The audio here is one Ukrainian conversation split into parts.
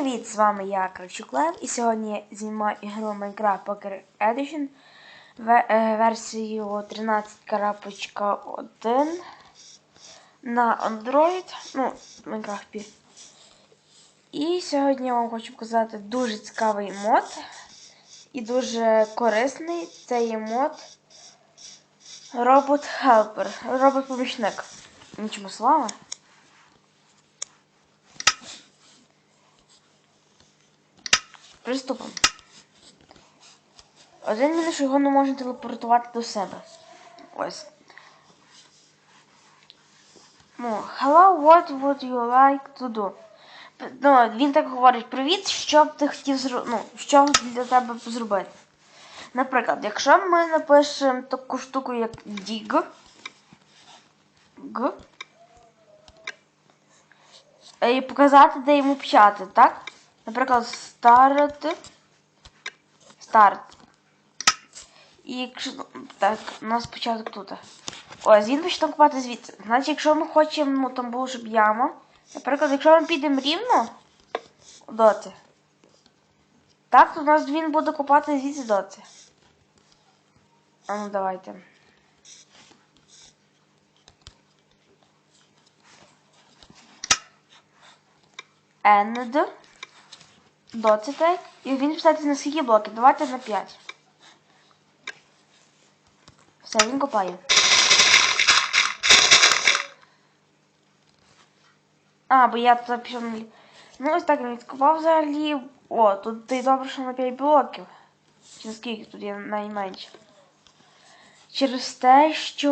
привіт! З вами я, Кравчук Лев, і сьогодні я знімаю ігру Minecraft Poker Edition е, версію 13.1 на Android, ну, Minecraft P. І сьогодні я вам хочу показати дуже цікавий мод і дуже корисний. Це є мод Робот Helper, робот-помічник. Нічому слава. Приступимо. Один мінус, що його не можна телепортувати до себе. Ось. Ну, hello, what would you like to do? Ну, він так говорить, привіт, що б ти хотів зробити, ну, що для тебе зробити. Наприклад, якщо ми напишемо таку штуку, як dig, Г, і показати, де йому п'яти, так? Наприклад, start, старт. І якщо так, у нас початок тут. Ось, він почне купати звідси. Значить, якщо ми хочемо, ну там було, щоб яма. Наприклад, якщо ми підемо рівно доти. Так, то у нас він буде купати звідси доти. А ну давайте. End. Доти так. І він писати на скільки блоків. Давайте на 5. Все, він копає. А, бо я тут пішов на... Ну, ось так він відкопав взагалі. О, тут ти добре, що на 5 блоків. Чи наскільки тут є найменше. Через те, що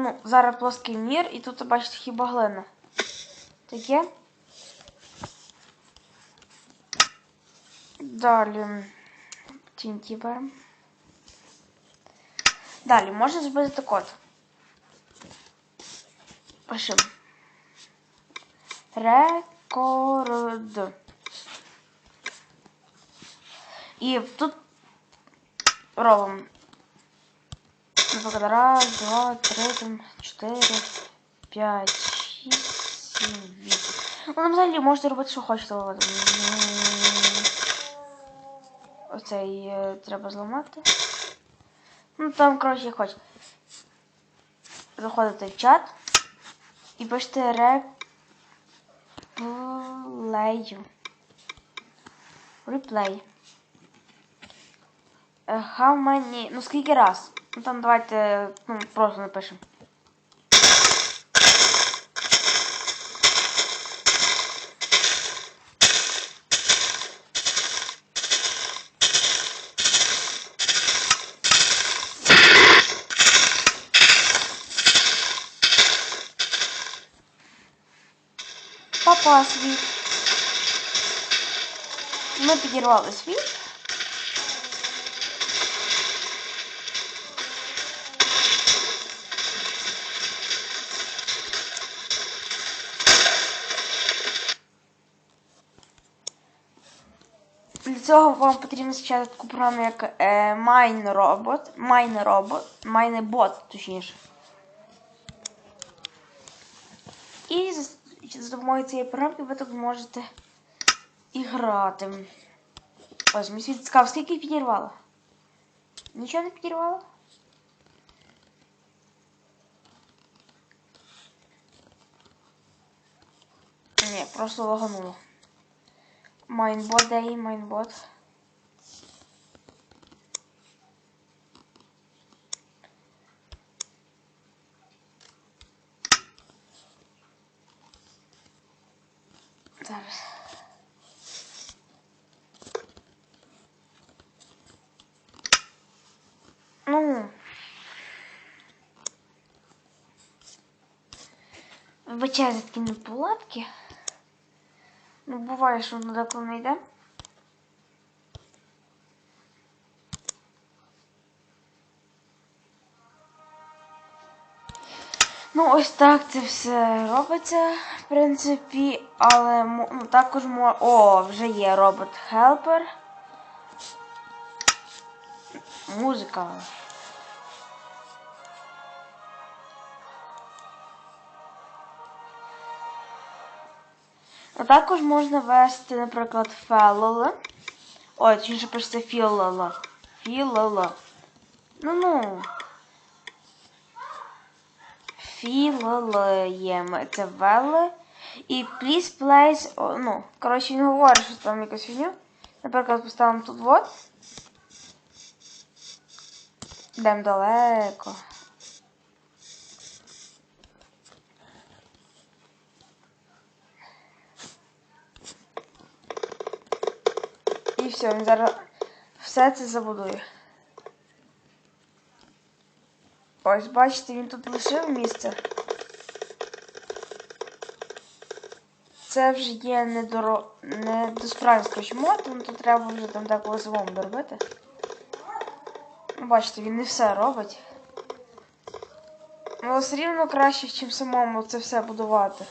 ну, зараз плоский мір, і тут, бачите, хіба глина. Таке. Далі. TNT беремо. Далі, можна зробити так от. Пишемо. Рекорд. І тут робимо. Наприклад, раз, два, три, там, чотири, п'ять, шість, сім, вісім. Ну, там взагалі можете робити, що хочете. Оцей е, треба зламати. Ну там, коротше, хоч. Заходите в чат і пишете реплею. Реплей. Е, How many... Ну скільки раз? Ну там давайте ну, просто напишемо. Папа світ. Ми підірвали світ. Для цього вам потрібно скачати таку програму, як е, MineRobot, MineRobot, MineBot, точніше. І за, допомогою цієї програмки ви так можете і грати. Ось, мій світ цікаво, скільки підірвало? Нічого не підірвало? Ні, просто лагануло. Майнбот, де є майнбот? Зараз. Ну. Вибачаю за такі неполадки. Ну, буває, що воно деколи не йде. Ну, ось так це все робиться, в принципі, але ну, також мо... О, вже є робот Helper. Музика. А також можна ввести, наприклад, фелол. Ой, точніше пишеться філол. Філол. Ну ну. Це вели. І please place. Ну, коротше, він говорить, що там якась фігня. Наприклад, поставимо тут вот. Йдемо далеко. І все, він зараз все це забудує. Ось, бачите, він тут лишив місце. Це вже є недоро... недосправність, коротше, тому тут треба вже там так лозовому доробити. Ну, бачите, він не все робить. Але все рівно краще, ніж самому це все будувати.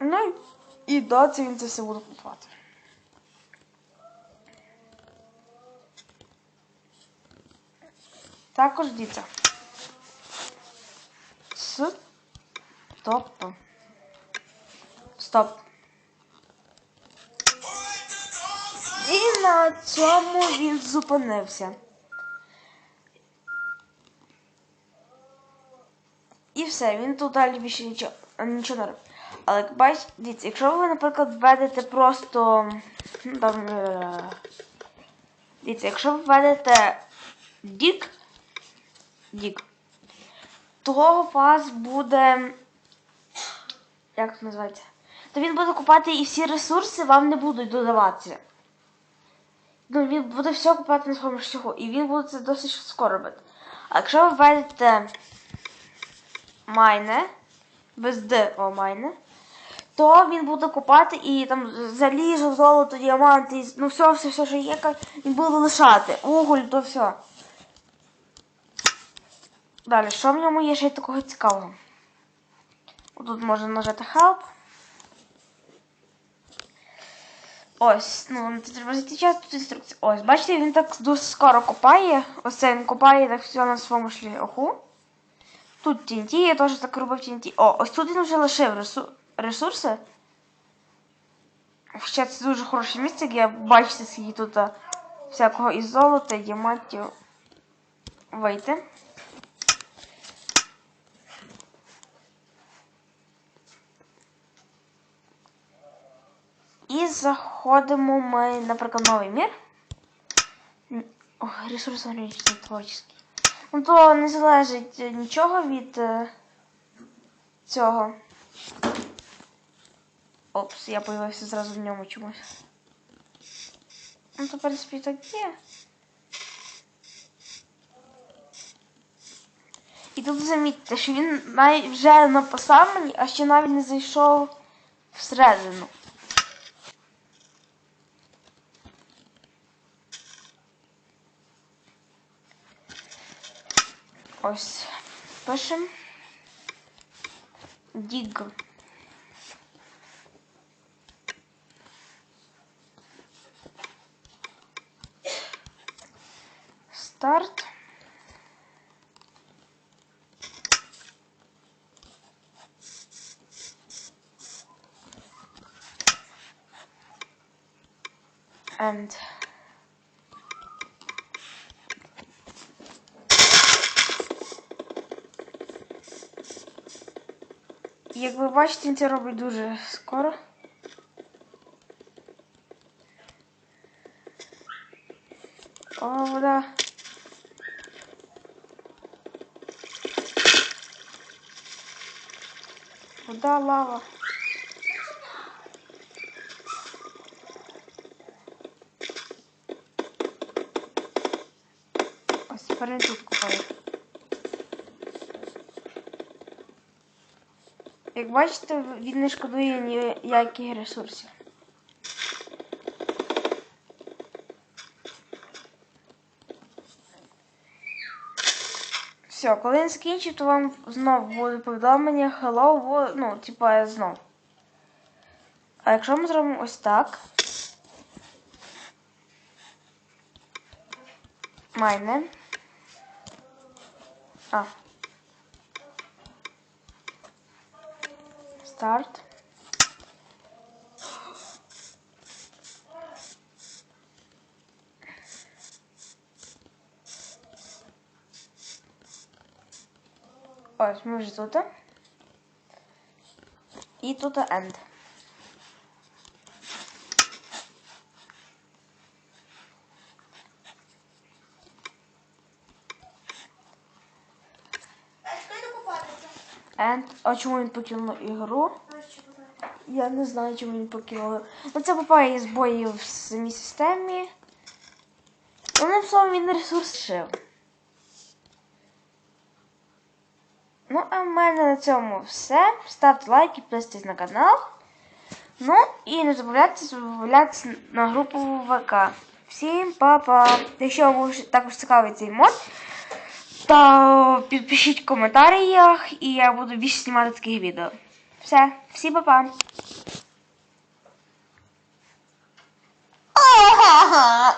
Ну і доці він це все буде купувати. Також дивіться. С. Стоп. Стоп. І на цьому він зупинився. І все, він тут далі більше нічого, нічого не робить. Але бачите, дивіться, якщо ви, наприклад, введете просто. Там, е, дивіться, якщо ви введете дік, дік, то у вас буде. Як це називається? То він буде купати і всі ресурси вам не будуть додаватися. Ну, він буде все купати на своєму шляху, і він буде це досить скоро робити. А якщо ви введете майне, без Д о майне, то він буде купати і там залізо, золото, діаманти, ну все, все, все, що є, він буде лишати. Уголь, то все. Далі, що в ньому є ще такого цікавого? Тут можна нажати Help. Ось, ну, треба зайти час, тут інструкція. Ось, бачите, він так дуже скоро копає. Ось він копає так все на своєму шляху. Тут TNT, я теж так робив TNT. О, ось тут він вже лишив ресу... ресурси. Ще це дуже хороше місце, де бачите, скільки тут всякого із золота, діамантів. Вийти. І заходимо ми, наприклад, новий мір. М, О, ресурс ограничений творческий. Ну то не залежить нічого від е, цього. Опс, я появився зразу в ньому чомусь. Ну то, в принципі, так є. І тут замітьте, що він вже написав мені, а ще навіть не зайшов всередину. Ось пишем. Dig. Старт. And Як ви бачите, він це робить дуже скоро. О, вода. Вода, лава. Ось тепер тут Як бачите, він не шкодує ніяких ресурсів. Все, коли він скінчить, то вам знов буде повідомлення Hello, ну, типа знов. А якщо ми зробимо ось так. Майне. А. Старт. Ось, ми вже тут. І тут end. А чому він покинув ігру? Я не знаю, чому він покинув. Ну це буває збої в самій системі. Одним словом, він ресурс шив. Ну, а в мене на цьому все. Ставте лайки, підписуйтесь на канал. Ну і не забувайте забавлятися на групу ВК. Всім па-па! Якщо вам також цікавий цей мод, Став підпишіть в коментарях, і я буду більше знімати таких відео. Все, всі па-па! Ага!